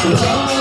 Tchau.